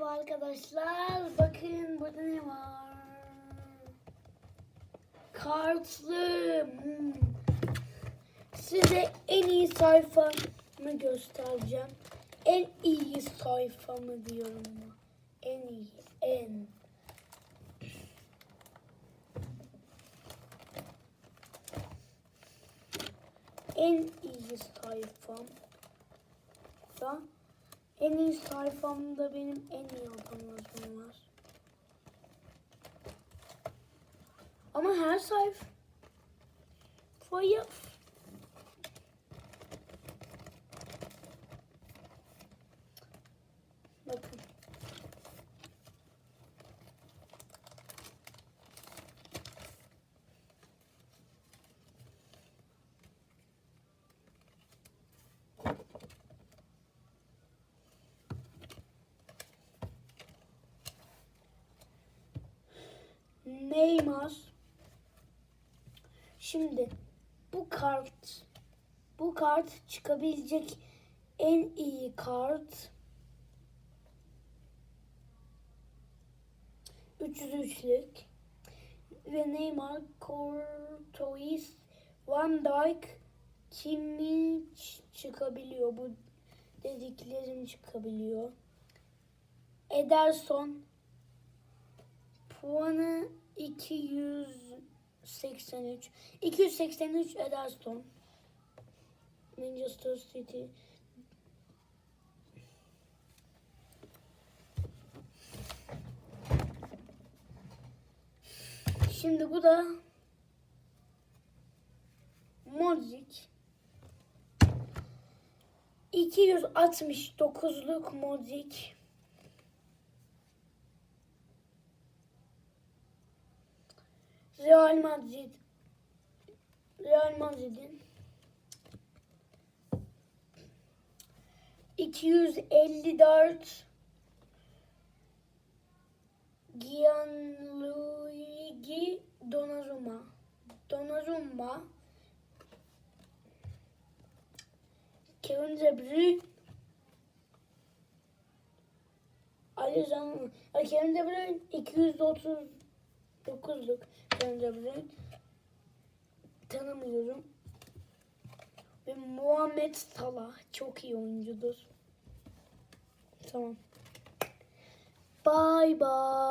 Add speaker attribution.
Speaker 1: Merhaba arkadaşlar. Bakın burada ne var? Kartlı. Hmm. Size en iyi sayfamı göstereceğim. En iyi sayfamı diyorum. En iyi. En. En iyi sayfam da en iyi sayfamda benim en iyi adamlarım var. Ama her sayfaya bakın. Neymar. Şimdi bu kart bu kart çıkabilecek en iyi kart 303'lük ve Neymar, Courtois, Van Dijk, Kimmich çıkabiliyor. Bu dediklerim çıkabiliyor. Ederson Puanı 283. 283 Ederson. Manchester City. Şimdi bu da Modric. 269'luk Modric. Real Madrid. Real Madrid'in 254 Gianluigi Donnarumma. Donnarumma Kevin De Bruyne Alisson Kevin De Bruyne 230 9'luk Kevin De Bruyne tanımıyorum. Ve Muhammed Salah çok iyi oyuncudur. Tamam. Bye bye.